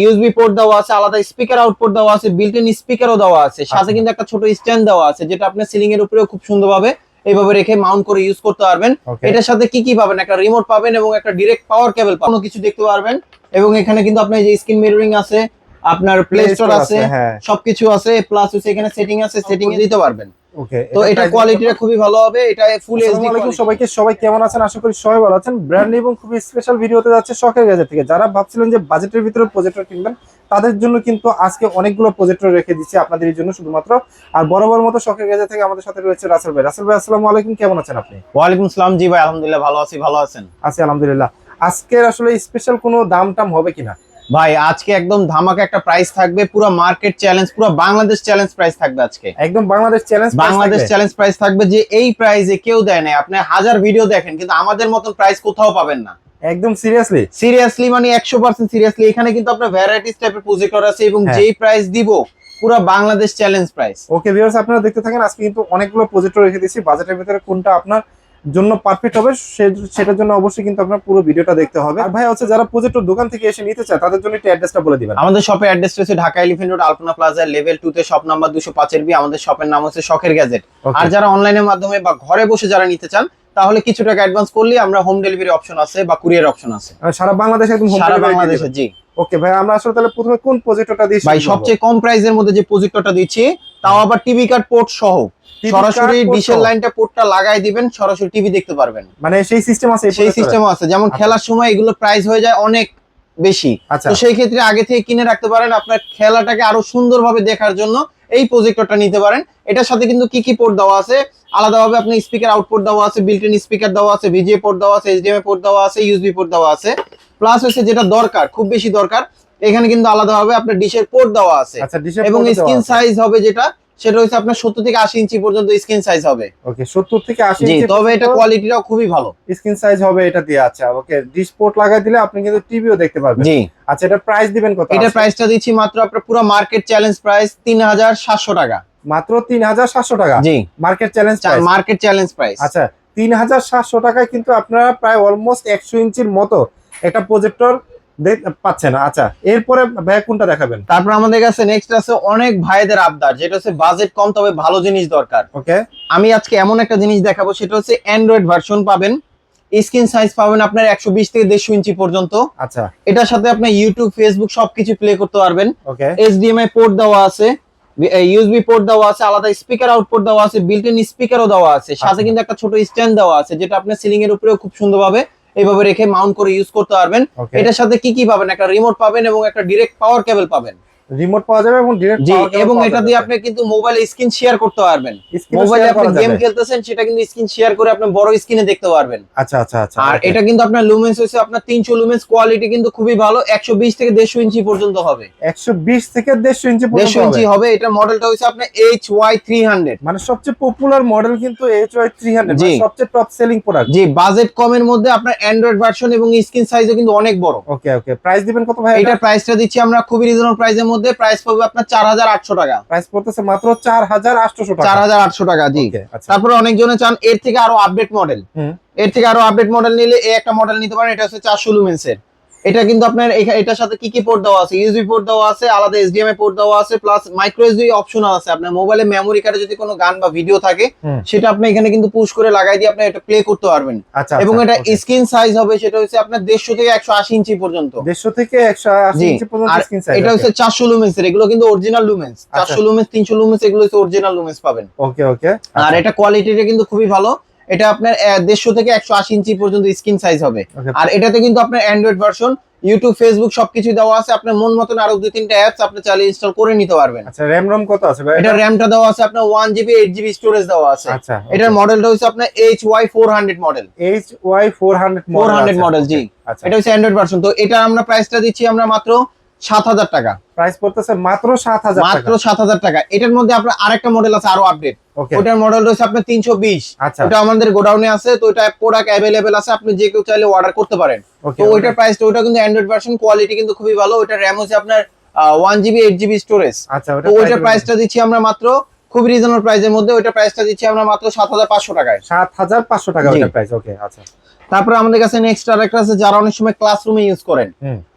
USB port দেওয়া আছে আলাদা স্পিকার আউটপুট দেওয়া আছে বিল্ট ইন স্পিকারও দেওয়া আছে। সাথে আচ্ছা। কিন্তু একটা ছোট স্ট্যান্ড দেওয়া আছে যেটা আপনার সিলিং এর উপরেও খুব সুন্দরভাবে এইভাবে রেখে মাউন্ট করে ইউজ করতে পারবেন। এটার সাথে কি কি পাবেন? একটা রিমোট পাবেন এবং একটা ডিরেক্ট পাওয়ার কেবল কোনো কিছু দেখতে পারবেন। এবং এখানে কিন্তু আপনার যে স্ক্রিন মিররিং আছে আপনার প্লে স্টোর আছে হ্যাঁ। সবকিছু আছে প্লাস হচ্ছে এখানে সেটিং আছে সেটিং এ দিতে পারবেন। ওকে তো এটা কোয়ালিটিটা খুবই ভালো হবে এটা ফুল এইচডি আলাইকুম সবাইকে সবাই কেমন আছেন? আশা করি সবাই ভালো আছেন। ব্র্যান্ড এবং খুবই স্পেশাল ভিডিওতে যাচ্ছে শখের গ্যাজেট থেকে। যারা ভাবছিলেন যে বাজেটের ভিতরে প্রজেক্টর কিনবেন তাদের জন্য কিন্তু আজকে অনেকগুলো প্রজেক্টর রেখে দিচ্ছি আপনাদের জন্য শুধুমাত্র। আর বরাবর মতো শখের গ্যাজেট থেকে আমাদের সাথে রয়েছে রাসেল ভাই। রাসেল ভাই আসসালামু আলাইকুম কেমন আছেন আপনি? ওয়ালাইকুম আসসালাম জি ভাই আলহামদুলিল্লাহ ভালো আছি ভালো আছেন। আছি আলহামদুলিল্লাহ। আজকের আসলে স্পেশাল কোনো দাম টাম হবে কিনা? ভাই আজকে একদম ধামাকা একটা প্রাইস থাকবে পুরো মার্কেট চ্যালেঞ্জ পুরো বাংলাদেশ চ্যালেঞ্জ প্রাইস থাকবে আজকে। একদম Bangladesh challenge Bangladesh challenge price থাকবে যে এই প্রাইসে কেউ দেয় না আপনি হাজার ভিডিও দেখেন কিন্তু আমাদের মতন প্রাইস কোথাও পাবেন না। একদম সিরিয়াসলি সিরিয়াসলি মানে একশো পার্সেন্ট সিরিয়াসলি এখানে কিন্তু আপনার ভ্যারাইটিস টাইপের প্রজেক্টর আছে এবং হ্যাঁ। যেই প্রাইস দিব পুরো Bangladesh challenge price okay viewers আপনারা দেখতে থাকেন আজকে কিন্তু অনেকগুলো প্রজেক্টর রেখে দিয়েছি। বাজেটের ভিতরে কোনটা আপনার জন্য পারফেক্ট হবে সেটার জন্য অবশ্যই কিন্তু আপনার পুরো ভিডিওটা দেখতে হবে। আর ভাই হচ্ছে যারা প্রজেক্টর দোকান থেকে এসে নিতে চায় তাদের জন্য একটু অ্যাড্রেসটা বলে দিবেন। আমাদের শপের অ্যাড্রেস হচ্ছে Dhaka elephant road Alpana plaza level two তে শপ নাম্বার দুশো পাঁচের বি আমাদের শপের নাম হচ্ছে শখের গ্যাজেট আর যারা অনলাইনের মাধ্যমে বা ঘরে বসে যারা নিতে চান তাহলে কিছু টাকা অ্যাডভান্স করলে আমরা হোম ডেলিভারি অপশন আছে বা কুরিয়ার অপশন আছে। সারা বাংলাদেশে একদম সারা বাংলাদেশে জি। ওকে ভাই আমরা আসলে তাহলে প্রথমে কোন প্রজেক্টরটা দিয়ে ভাই সবচেয়ে কম প্রাইসের মধ্যে যে প্রজেক্টরটা দিচ্ছি তাও আবার টিভি কার্ড পোর্ট সহ। সরাসরি ডিশের লাইনটা পোর্টটা লাগাই দিবেন সরাসরি টিভি দেখতে পারবেন। মানে সেই সিস্টেম আছে সেই? সিস্টেম আছে। যেমন আচ্ছা। খেলার সময় এগুলো প্রাইস হয়ে যায় অনেক বেশি। আচ্ছা। তো সেই ক্ষেত্রে আগে থেকে কিনে রাখতে পারেন। আপনার খেলাটাকে আরও সুন্দরভাবে দেখার জন্য এই প্রজেক্টরটা নিতে পারেন। এটার সাথে কিন্তু কি কি পোর্ট দেওয়া আছে? আলাদাভাবে আপনি স্পিকার আউটপুট দেওয়া আছে বিল্ট ইন স্পিকার দেওয়া আছে ভিজিএ পোর্ট দেওয়া আছে এইচডিএমআই পোর্ট দেওয়া আছে ইউএসবি পোর্ট দেওয়া আছে। প্লাস হচ্ছে যেটা দরকার খুব বেশি দরকার এখানে কিন্তু আলাদাভাবে আপনার ডিশের পোর্ট দেওয়া আছে। আচ্ছা এবং স্ক্রিন সাইজ হবে যেটা সেটা হচ্ছে আপনার সত্তর থেকে আশি ইঞ্চি পর্যন্ত স্ক্রিন সাইজ হবে। ওকে 70 থেকে 80 জি ইঞ্চি তবে এটা কোয়ালিটিটাও খুবই ভালো। স্ক্রিন সাইজ হবে এটা দিয়ে আচ্ছা ওকে ডিশ পোর্ট লাগাই দিলে আপনি কিন্তু টিভিও দেখতে পারবেন। জি। আচ্ছা এটা প্রাইস দিবেন কত এটা? প্রাইসটা দিচ্ছি মাত্র আপনার পুরো মার্কেট চ্যালেঞ্জ প্রাইস তিন হাজার সাতশো টাকা। মাত্র 3700 টাকা? জি। Market challenge price market challenge price আচ্ছা তিন হাজার সাতশো টাকায় কিন্তু আপনারা প্রায় অলমোস্ট একশো ইঞ্চির মতো একটা প্রজেক্টর পাচ্ছেন আচ্ছা এরপরে ভাই কোনটা দেখাবেন? তারপর আমাদের কাছে নেক্সট আছে অনেক ভাইদের আবদার যেটা হচ্ছে বাজেট কম তবে ভালো জিনিস দরকার। ওকে আমি আজকে এমন একটা জিনিস দেখাবো সেটা হচ্ছে অ্যান্ড্রয়েড ভার্সন পাবেন। স্ক্রিন সাইজ পাবেন আপনার একশো বিশ থেকে দেড়শো ইঞ্চি পর্যন্ত। আচ্ছা। এটার সাথে আপনি ইউটিউব ফেসবুক সবকিছু প্লে করতে পারবেন। ওকে এইচডিএমআই পোর্ট দেওয়া আছে ইউএসবি পোর্ট দেওয়া আছে আলাদা স্পিকার আউটপুট দেওয়া আছে বিল্ট ইন স্পিকারও দেওয়া আছে। সাথে আচ্ছা। কিন্তু একটা ছোট স্ট্যান্ড দেওয়া আছে যেটা আপনার সিলিং এর উপরেও খুব সুন্দরভাবে এইভাবে রেখে মাউন্ট করে ইউজ করতে পারবেন। এটার সাথে কি কি পাবেন? একটা রিমোট পাবেন এবং একটা ডিরেক্ট পাওয়ার কেবল পাবেন। রিমোট পাওয়া যাবে এবং ডিরেক্ট জি এবং এটা দিয়ে আপনি কিন্তু মোবাইলে স্ক্রিন শেয়ার করতে পারবেন। মোবাইলে আপনি গেম খেলতেছেন সেটা কিন্তু স্ক্রিন শেয়ার করে আপনি বড় স্ক্রিনে দেখতে পারবেন। আচ্ছা আচ্ছা আচ্ছা আর এটা কিন্তু আপনার লুমেন্স হচ্ছে আপনার তিনশো লুমেন্স কোয়ালিটি কিন্তু খুবই ভালো একশো বিশ থেকে দেড়শো ইঞ্চি পর্যন্ত হবে। 120 থেকে 150 ইঞ্চি পর্যন্ত দেড়শো ইঞ্চি হবে। এটা মডেলটা হচ্ছে আপনার এইচ ওয়াই থ্রি হান্ড্রেড মানে সবচেয়ে পপুলার মডেল কিন্তু HY 300 জি। মানে সবচেয়ে টপ সেলিং প্রোডাক্ট জি বাজেট কমের মধ্যে আপনার অ্যান্ড্রয়েড ভার্সন এবং স্ক্রিন সাইজও কিন্তু অনেক বড়। ওকে ওকে প্রাইস দিবেন কত ভাই এটার প্রাইসটা দিচ্ছি আমরা খুবই রিজনেবল প্রাইসের মধ্যে প্রাইস পড়বে আপনার চার হাজার আটশো টাকা। প্রাইস পড়তেছে মাত্র চার হাজার আটশো চার হাজার আটশো টাকা জি। আচ্ছা। তারপরে অনেকজনে চান এর থেকে আরও আপডেট মডেল এর থেকে আরও আপডেট মডেল নিলে এই একটা মডেল নিতে পারেন এটা হচ্ছে চারশো লুমেন্সের এটা কিন্তু আপনার এটার সাথে কি কি পোর্ট দেওয়া আছে? ইউএসবি পোর্ট দেওয়া আছে আলাদা এইচডিএমআই পোর্ট দেওয়া আছে প্লাস মাইক্রো এসডি অপশন আছে আপনার। মোবাইলে মেমোরি কার্ডে যদি কোনো গান বা ভিডিও থাকে সেটা আপনি এখানে কিন্তু পুশ করে লাগাই দিয়ে আপনি এটা প্লে করতে পারবেন। আচ্ছা এবং আচ্ছা, এটা স্ক্রিন সাইজ হবে সেটা হচ্ছে আপনার দেড়শো থেকে একশো আশি ইঞ্চি পর্যন্ত। 150 থেকে 180 জি, ইঞ্চি পর্যন্ত স্ক্রিন সাইজ এটা হচ্ছে চারশো লুমেন্স এর এগুলো কিন্তু অরিজিনাল লুমেন্স আচ্ছা। চারশো লুমেন্স তিনশো লুমেন্স এগুলো হচ্ছে অরিজিনাল লুমেন্স পাবেন। ওকে ওকে আর এটা কোয়ালিটিটা কিন্তু খুবই ভালো। এটা আপনার দেড়শো থেকে একশো আশি ইঞ্চি পর্যন্ত স্ক্রিন সাইজ হবে। আর এটাতে কিন্তু আপনার অ্যান্ড্রয়েড ভার্সন ইউটিউব ফেসবুক সবকিছু দেওয়া আছে। আপনার মন মতন আরও দুই তিনটা অ্যাপস আপনি চালিয়ে ইনস্টল করে নিতে পারবেন। আচ্ছা র্যাম রম কত আছে ভাই? এটা র্যামটা দেওয়া আছে আপনার one GB eight GB storage দেওয়া আছে। আচ্ছা এটার মডেলটা হচ্ছে আপনার H Y four hundred model H Y four hundred four hundred model জি। আচ্ছা। এটা হচ্ছে অ্যান্ড্রয়েড ভার্সন তো এটা আমরা প্রাইসটা দিচ্ছি আমরা মাত্র সাত হাজার টাকা। প্রাইস পড়তেছে মাত্র সাত হাজার মাত্র সাত হাজার টাকা। এটার মধ্যে আপনার আরেকটা মডেল আছে আরও আপডেট ওটার মডেল রয়েছে আপনার তিনশো বিশ। আচ্ছা। ওটা আমাদের গোডাউনে আছে তো ওটা প্রোডাক্ট অ্যাভেলেবেল আছে আপনি যে কেউ চাইলে অর্ডার করতে পারেন। তো ওইটার প্রাইসটা ওটা কিন্তু অ্যান্ড্রয়েড ভার্সন কোয়ালিটি কিন্তু খুবই ভালো। ওটার র্যাম হচ্ছে আপনার one GB eight GB storage আচ্ছা ওইটার প্রাইসটা দিচ্ছি আমরা মাত্র খুব রিজনেবল প্রাইসের মধ্যে ওইটা প্রাইসটা দিচ্ছি আমরা মাত্র সাত হাজার পাঁচশো টাকায়। সাত হাজার পাঁচশো টাকা। ওটা প্রাইস ওকে আচ্ছা। তারপরে আমাদের কাছে নেক্সট আরেকটা আছে যারা অনেক সময় ক্লাসরুমে ইউজ করেন।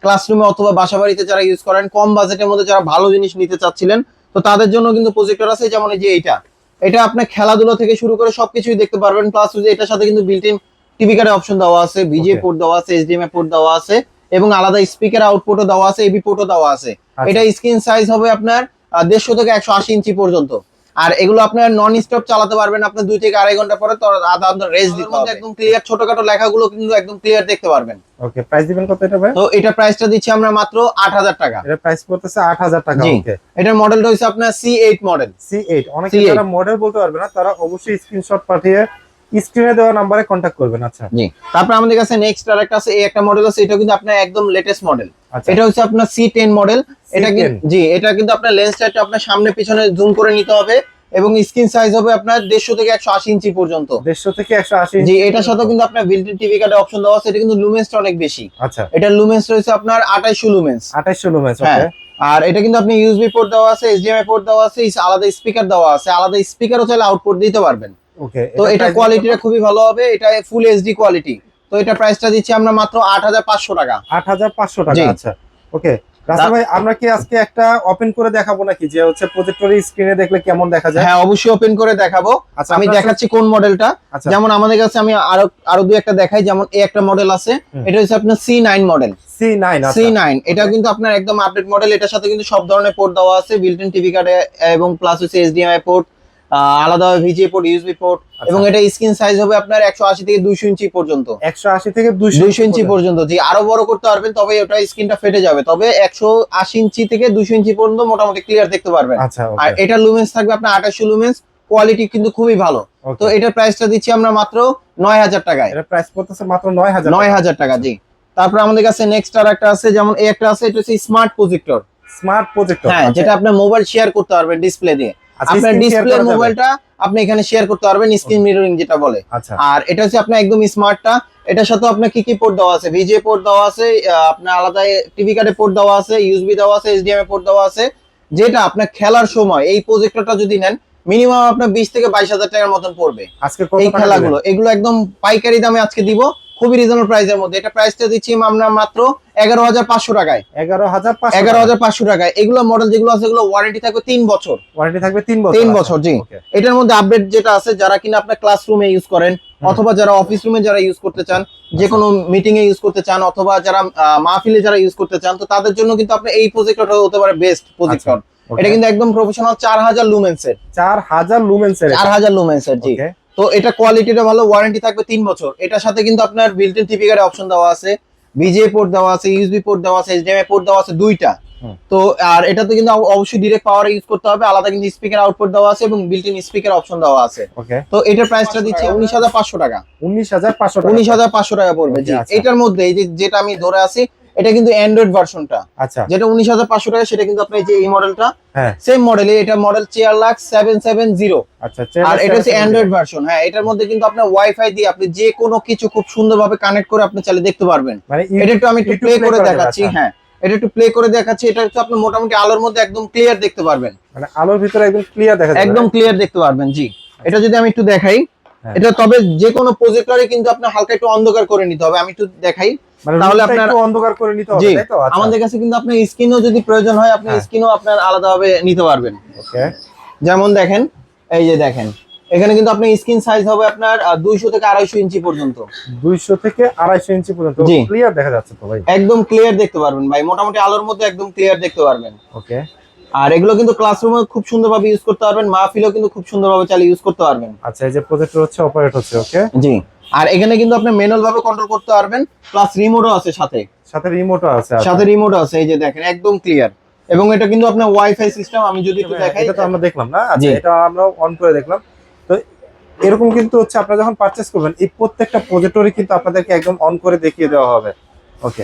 ক্লাসরুমে অথবা বাসা বাড়িতে যারা ইউজ করেন কম বাজেটের মধ্যে যারা ভালো জিনিস নিতে চাচ্ছিলেন তো তাদের জন্য কিন্তু প্রজেক্টর আছে যেমন এই যে এইটা। এটা আপনার খেলাধুলা থেকে শুরু করে সবকিছুই দেখতে পারবেন প্লাস এটার সাথে কিন্তু বিল্ট ইন টিভি কার্ডের অপশন দেওয়া আছে ভিজিএ Okay. পোর্ট দেওয়া আছে এইচডিএমআই পোর্ট দেওয়া আছে এবং আলাদা স্পিকার আউটপুটও দেওয়া আছে এবি পোর্টও দেওয়া আছে। আচ্ছা। এটা স্ক্রিন সাইজ হবে আপনার দেড়শো থেকে একশো আশি ইঞ্চি পর্যন্ত। আর এগুলো আপনার নন স্টপ চালাতে পারবেন। আপনার দুই থেকে আড়াই ঘণ্টা পরে আধা ঘণ্টা রেস্ট দিতে হবে। একদম ক্লিয়ার ছোটখাটো লেখাগুলো কিন্তু একদম ক্লিয়ার দেখতে পারবেন। ওকে প্রাইস দিবেন কত এটা ভাই? তো এটা প্রাইসটা দিচ্ছি আমরা মাত্র আট হাজার টাকা। এটা প্রাইস করতেছে আট হাজার টাকা জি। ওকে এটার মডেলটা হচ্ছে আপনার C eight model C eight অনেকে যারা মডেল বলতে পারবে না তারা অবশ্যই স্ক্রিনশট পাঠিয়ে স্ক্রিনে দেওয়া নাম্বারে কন্ট্যাক্ট করবেন আচ্ছা। জি। তারপর আমাদের কাছে নেক্সট আরেকটা আছে এই একটা মডেল আছে এটা কিন্তু আপনার একদম লেটেস্ট মডেল আচ্ছা। এটা হচ্ছে আপনার সি টেন মডেল এটা C10 কিন্তু জি এটা কিন্তু আপনার লেন্সটা একটু আপনার সামনে পিছনে জুম করে নিতে হবে এবং স্ক্রিন সাইজ হবে আপনার দেড়শো থেকে একশো আশি ইঞ্চি পর্যন্ত। দেড়শো থেকে একশো আশি জি এটার সাথে কিন্তু আপনার বিল্ট টিভি কার্ডে অপশন দেওয়া আছে এটা কিন্তু লুমেন্সটা অনেক বেশি। আচ্ছা। এটা লুমেন্স রয়েছে আপনার আঠাইশো লুমেন্স আঠাইশশো লুমেন্স হ্যাঁ ওকে আর এটা কিন্তু আপনি ইউএসবি পোর্ট দেওয়া আছে এইচডিএমআই পোর্ট দেওয়া আছে আলাদা স্পিকার দেওয়া আছে আলাদা স্পিকারও চাইলে আউটপুট দিতে পারবেন। ওকে তো এটা কোয়ালিটিটা খুবই ভালো হবে এটা ফুল এইচডি কোয়ালিটি তো এটা প্রাইসটা দিচ্ছি আমরা মাত্র আট হাজার পাঁচশো টাকা। আট হাজার পাঁচশো টাকা আচ্ছা। ওকে রাসেল ভাই আমরা কি আজকে একটা ওপেন করে দেখাবো নাকি? যে হচ্ছে প্রজেক্টরের স্ক্রিনে দেখলে কেমন দেখা যায়? হ্যাঁ অবশ্যই ওপেন করে দেখাবো। আচ্ছা আমি দেখাচ্ছি কোন মডেলটা আচ্ছা। যেমন আমাদের কাছে আমি আরও আরও দুই একটা দেখাই যেমন এই একটা মডেল আছে। এটা হচ্ছে আপনার C nine model C nine C nine এটা কিন্তু আপনার একদম আপডেট মডেল এটার সাথে কিন্তু সব ধরনের পোর্ট দেওয়া আছে বিল্ট ইন টিভি কার্ডে এবং প্লাস হচ্ছে এইচডিএমআই পোর্ট আলাদা ভিজিএ পোর্ট ইউএসবি পোর্ট আচ্ছা। এবং এটা স্ক্রিন সাইজ হবে আপনার একশো আশি থেকে দুইশো ইঞ্চি পর্যন্ত। একশো আশি থেকে দুইশো ইঞ্চি পর্যন্ত। জি আরও বড় করতে পারবেন তবে ওটা স্ক্রিনটা ফেটে যাবে। তবে একশো আশি ইঞ্চি থেকে দুইশো ইঞ্চি পর্যন্ত মোটামুটি ক্লিয়ার দেখতে পারবেন। আচ্ছা আর এটার লুমেন্স থাকবে আপনার আঠাশশো লুমেন্স কোয়ালিটি কিন্তু খুবই ভালো। তো এটার প্রাইসটা দিচ্ছি আমরা মাত্র নয় হাজার টাকায়। এটা প্রাইস পড়তেছে মাত্র নয় হাজার নয় হাজার টাকা জি। তারপর আমাদের কাছে নেক্সট আর একটা আছে যেমন এই একটা আছে এটা হচ্ছে স্মার্ট প্রজেক্টর স্মার্ট প্রজেক্টর হ্যাঁ যেটা আপনার মোবাইল শেয়ার করতে পারবেন ডিসপ্লে দিয়ে। আচ্ছা, আপনার ডিসপ্লে মোবাইলটা আপনি এখানে শেয়ার করতে পারবেন স্ক্রিন মিররিং যেটা বলে। আচ্ছা। আর এটা হচ্ছে আপনার একদম স্মার্টটা এটার সাথে আপনার কি কি পোর্ট দেওয়া আছে? ভিজিএ পোর্ট দেওয়া আছে আপনার আলাদা টিভি কার্ডে পোর্ট দেওয়া আছে ইউএসবি দেওয়া আছে এইচডিএমআই পোর্ট দেওয়া আছে। যেটা আপনার খেলার সময় এই প্রজেক্টরটা যদি নেন মিনিমাম আপনার বিশ থেকে বাইশ হাজার টাকার মতন পড়বে। আজকে এই খেলাগুলো এগুলো একদম পাইকারি দামে আজকে দিব। খুবই রিজনেবল প্রাইসের মধ্যে। এটা প্রাইসটা দিচ্ছি আমরা মাত্র এগারো হাজার পাঁচশো টাকায়। এগারো হাজার এগারো হাজার পাঁচশো টাকায়। এগুলো মডেল যেগুলো আছে এগুলো ওয়ারেন্টি থাকবে তিন বছর। ওয়ারেন্টি থাকবে তিন বছর তিন আচ্ছা, বছর, জি। এটার মধ্যে আপডেট যেটা আছে যারা কিনা আপনার ক্লাসরুমে ইউজ করেন অথবা যারা অফিস রুমে যারা ইউজ করতে চান যে কোনো মিটিং এ ইউজ করতে চান অথবা যারা মাহফিলে যারা ইউজ করতে চান তো তাদের জন্য কিন্তু আপনার এই প্রজেক্টরটা হতে পারে বেস্ট প্রজেক্টর এটা কিন্তু একদম প্রফেশনাল চার হাজার লুমেন্সের চার হাজার লুমেন্সের চার হাজার লুমেন্সের জি। তো এটা কোয়ালিটিটা ভালো ওয়ারেন্টি থাকবে তিন বছর। এটার সাথে কিন্তু আপনার বিল্ট ইন টিভি কার্ডে অপশন দেওয়া আছে। ভিজিএ পোর্ট দেওয়া আছে ইউএসবি পোর্ট দেওয়া আছে এইচডিএমআই পোর্ট দেওয়া আছে দুইটা। তো আর এটাতে কিন্তু অবশ্যই ডিরেক্ট পাওয়ার ইউজ করতে হবে আলাদা কিন্তু স্পিকার আউটপুট দেওয়া আছে এবং বিল্ট ইন স্পিকার অপশন দেওয়া আছে। ওকে তো এটার প্রাইসটা দিচ্ছে উনিশ হাজার পাঁচশো টাকা। উনিশ হাজার পাঁচশো উনিশ হাজার পাঁচশো টাকা পড়বে জি। আচ্ছা। এটার মধ্যে এই যে যেটা আমি ধরে আছি এটা কিন্তু অ্যান্ড্রয়েড ভার্সনটা আচ্ছা। যেটা উনিশ হাজার পাঁচশো টাকা সেটা কিন্তু আপনার এই যে এই মডেলটা হ্যাঁ। সেম মডেলে এটা model chair lakh seven seven zero আচ্ছা আর এটা হচ্ছে অ্যান্ড্রয়েড ভার্সন হ্যাঁ এটার মধ্যে কিন্তু আপনার ওয়াইফাই দিয়ে আপনি যে কোনো কিছু খুব সুন্দরভাবে কানেক্ট করে আপনি চাইলে দেখতে পারবেন। মানে এটা একটু আমি একটু প্লে করে দেখাচ্ছি আচ্ছা। হ্যাঁ। এটা একটু প্লে করে দেখাচ্ছি এটা হচ্ছে আপনি মোটামুটি আলোর মধ্যে একদম ক্লিয়ার দেখতে পারবেন। মানে আলোর ভিতরে একদম ক্লিয়ার দেখা একদম ক্লিয়ার দেখতে পারবেন জি। এটা যদি আমি একটু দেখাই হ্যাঁ। এটা তবে যে কোনো প্রজেক্টরে কিন্তু আপনার হালকা একটু অন্ধকার করে নিতে হবে আমি একটু দেখাই। তাহলে তাহলে আপনার- অন্ধকার করে নিতে হবে তাই তো? আচ্ছা। আমাদের কাছে কিন্তু আপনার স্ক্রিনও যদি প্রয়োজন হয় আপনি। স্ক্রিনও আপনার আলাদাভাবে নিতে পারবেন। ওকে। যেমন দেখেন এই যে দেখেন এখানে কিন্তু আপনার স্ক্রিন সাইজ হবে আপনার দুইশো থেকে আড়াইশো ইঞ্চি পর্যন্ত। দুইশো থেকে আড়াইশো ইঞ্চি পর্যন্ত। ক্লিয়ার দেখা যাচ্ছে তো ভাই? একদম ক্লিয়ার দেখতে পারবেন ভাই মোটামুটি আলোর মধ্যে একদম ক্লিয়ার দেখতে পারবেন। ওকে। আর এগুলো কিন্তু ক্লাসরুমে খুব সুন্দরভাবে ইউজ করতে পারবেন মাহফিলেও কিন্তু খুব সুন্দরভাবে চালিয়ে ইউজ করতে পারবেন। আচ্ছা এই যে প্রজেক্টর হচ্ছে অপারেট হচ্ছে ওকে জি আর এখানে কিন্তু আপনি ম্যানুয়াল ভাবে কন্ট্রোল করতে পারবেন প্লাস রিমোটও আছে সাথে। সাথে রিমোটও আছে আচ্ছা। সাথে রিমোট আছে এই যে দেখেন একদম ক্লিয়ার এবং এটা কিন্তু আপনার ওয়াইফাই সিস্টেম আমি যদি একটু দেখাই। এটা তো আমরা দেখলাম না? আচ্ছা এটা আমরা অন করে দেখলাম। তো এরকম কিন্তু হচ্ছে আপনারা যখন পারচেস করবেন এই প্রত্যেকটা প্রজেক্টরই কিন্তু আপনাদেরকে একদম অন করে দেখিয়ে দেওয়া হবে। ওকে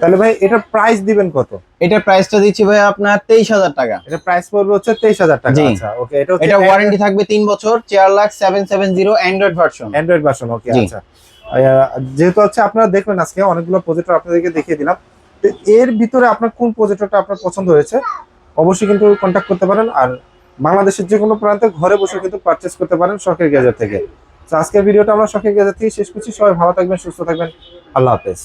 তাহলে ভাই এটার প্রাইস দিবেন কত? এটার প্রাইসটা দিচ্ছি ভাই আপনার তেইশ হাজার টাকা। এটা প্রাইস পড়বে হচ্ছে তেইশ হাজার টাকা। আচ্ছা ওকে এটা এটা ওয়ারেন্টি থাকবে তিন বছর চার lakh seven seven zero Android version Android version okay আচ্ছা। যেহেতু হচ্ছে আপনারা দেখলেন আজকে অনেকগুলো প্রজেক্টর আপনাদেরকে দেখিয়ে দিলাম। তো এর ভিতরে আপনার কোন প্রজেক্টরটা আপনার পছন্দ হয়েছে অবশ্যই কিন্তু কন্ট্যাক্ট করতে পারেন। আর বাংলাদেশের যে কোনো প্রান্তে ঘরে বসে কিন্তু পারচেস করতে পারেন শখের গ্যাজেট থেকে। তো আজকের ভিডিওটা আমরা শখের গ্যাজেট থেকে শেষ করছি। সবাই ভালো থাকবেন সুস্থ থাকবেন। আল্লাহ হাফেজ।